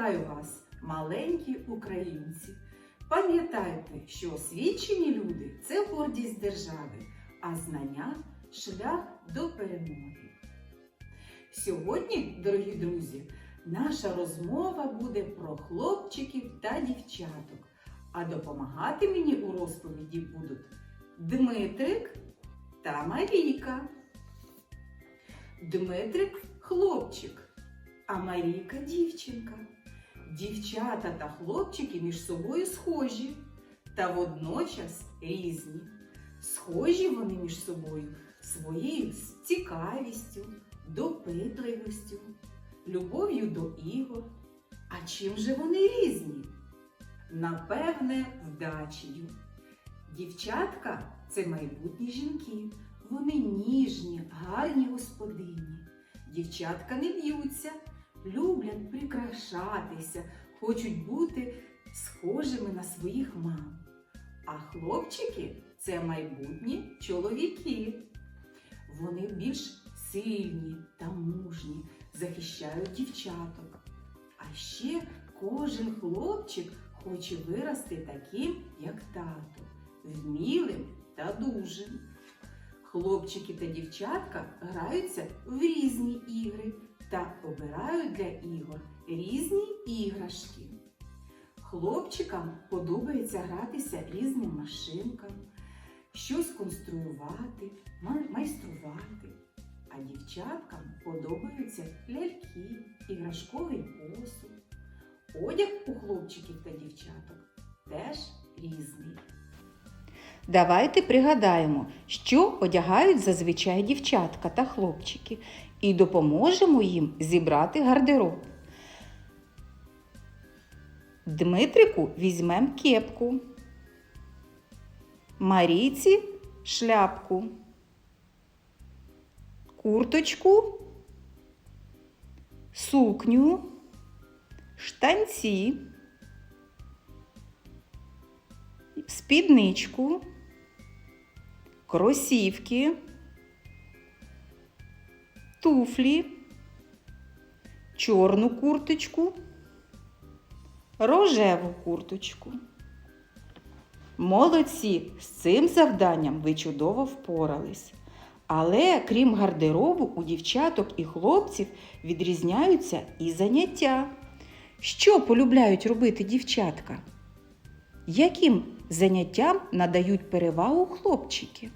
Вітаю вас, маленькі українці! Пам'ятайте, що освічені люди це гордість держави, а знання шлях до перемоги. Сьогодні, дорогі друзі, наша розмова буде про хлопчиків та дівчаток. А допомагати мені у розповіді будуть Дмитрик та Марійка. Дмитрик хлопчик, а Марійка дівчинка. Дівчата та хлопчики між собою схожі та водночас різні. Схожі вони між собою своєю цікавістю, допитливістю, любов'ю до ігор. А чим же вони різні? Напевне, вдачею. Дівчатка це майбутні жінки. Вони ніжні, гарні господині. Дівчатка не б'ються, люблять прикрашатися, хочуть бути схожими на своїх мам. А хлопчики це майбутні чоловіки. Вони більш сильні та мужні, захищають дівчаток. А ще кожен хлопчик хоче вирости таким, як тато, вмілим та дужим. Хлопчики та дівчатка граються в різні ігри та обирають для ігор різні іграшки. Хлопчикам подобається гратися різним машинкам, щось конструювати, майструвати. А дівчаткам подобаються ляльки, іграшковий посуд. Одяг у хлопчиків та дівчаток теж різний. Давайте пригадаємо, що одягають зазвичай дівчатка та хлопчики, і допоможемо їм зібрати гардероб. Дмитрику візьмемо кепку, Марійці шляпку, курточку, сукню, штанці, спідничку, кросівки, туфлі, чорну курточку, рожеву курточку. Молодці, з цим завданням ви чудово впорались. Але крім гардеробу, у дівчаток і хлопців відрізняються і заняття. Що полюбляють робити дівчатка? Яким заняттям надають перевагу хлопчики?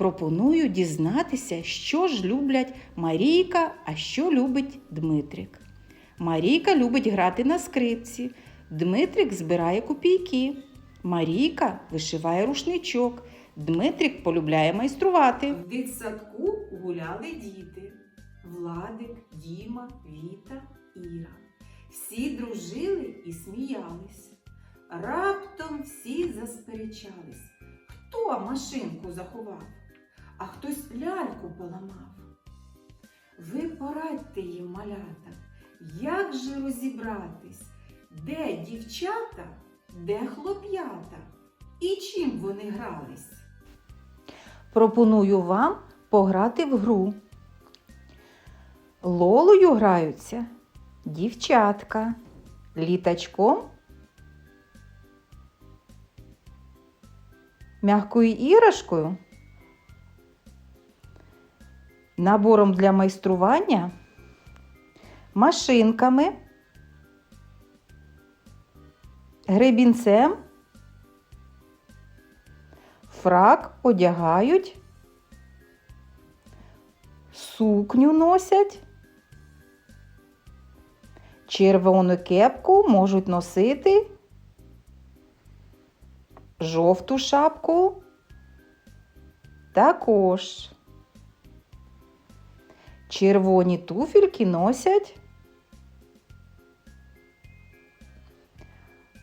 Пропоную дізнатися, що ж люблять Марійка, а що любить Дмитрик. Марійка любить грати на скрипці, Дмитрик збирає копійки. Марійка вишиває рушничок, Дмитрик полюбляє майструвати. В дитсадку гуляли діти Владик, Діма, Віта, Іра. Всі дружили і сміялись. Раптом всі засперечались. Хто машинку заховав, а хтось ляльку поламав. Ви порадьте їм, малята, як же розібратись, де дівчата, де хлоп'ята і чим вони грались? Пропоную вам пограти в гру. Лолою граються дівчатка, літачком, м'якою іграшкою, набором для майстрування, машинками, гребінцем, фрак одягають, сукню носять, червону кепку можуть носити, жовту шапку також. Червоні туфельки носять,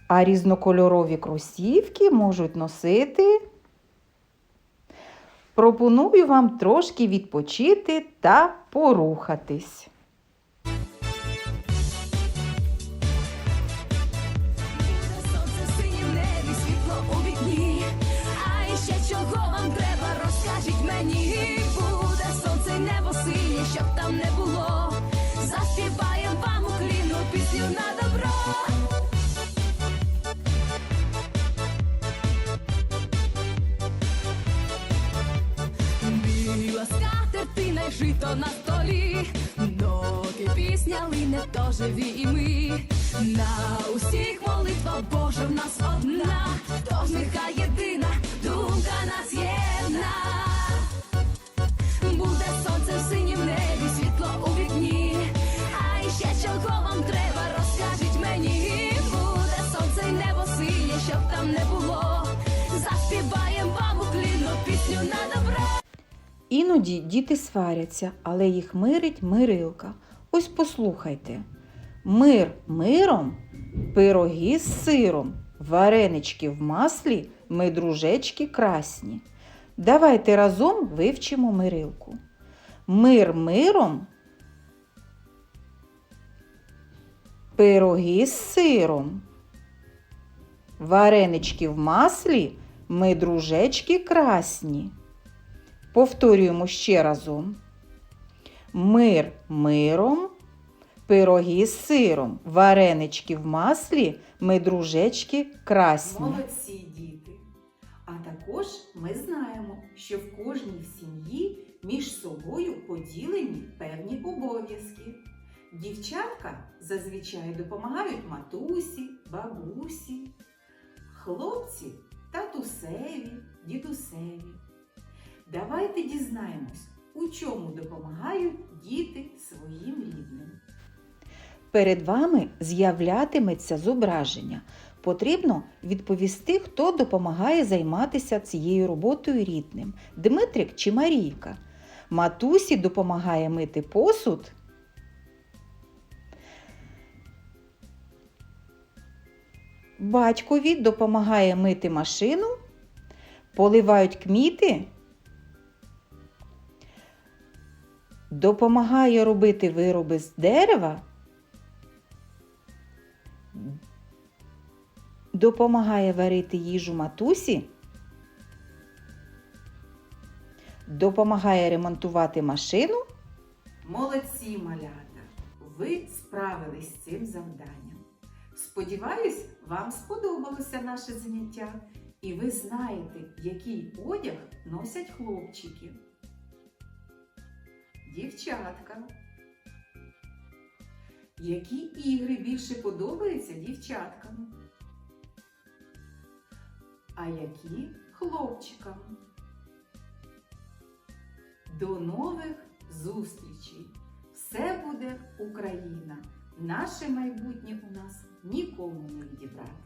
а різнокольорові кросівки можуть носити. Пропоную вам трошки відпочити та порухатись. на добро. Біла скатертина й жито на столі, ноки пісня лине то живі і ми на усіх. Іноді діти сваряться, але їх мирить мирилка. Ось послухайте. Мир миром, пироги з сиром, варенички в маслі, ми дружечки красні. Давайте разом вивчимо мирилку. Мир миром, пироги з сиром, варенички в маслі, ми дружечки красні. Повторюємо ще разом. Мир миром, пироги з сиром, варенички в маслі, ми дружечки красні. Молодці діти! А також ми знаємо, що в кожній сім'ї між собою поділені певні обов'язки. Дівчатка зазвичай допомагають матусі, бабусі, хлопці татусеві, дідусеві. Давайте дізнаємось, у чому допомагають діти своїм рідним. Перед вами з'являтиметься зображення. Потрібно відповісти, хто допомагає займатися цією роботою рідним Дмитрик чи Марійка. Матусі допомагає мити посуд. Батькові допомагає мити машину, поливають кміти, допомагає робити вироби з дерева, допомагає варити їжу матусі, допомагає ремонтувати машину. Молодці, малята! Ви справились з цим завданням. Сподіваюсь, вам сподобалося наше заняття, і ви знаєте, який одяг носять хлопчики. Дівчатка. Які ігри більше подобаються дівчаткам? А які хлопчикам? До нових зустрічей! Все буде Україна! Наше майбутнє у нас нікому не відібрати.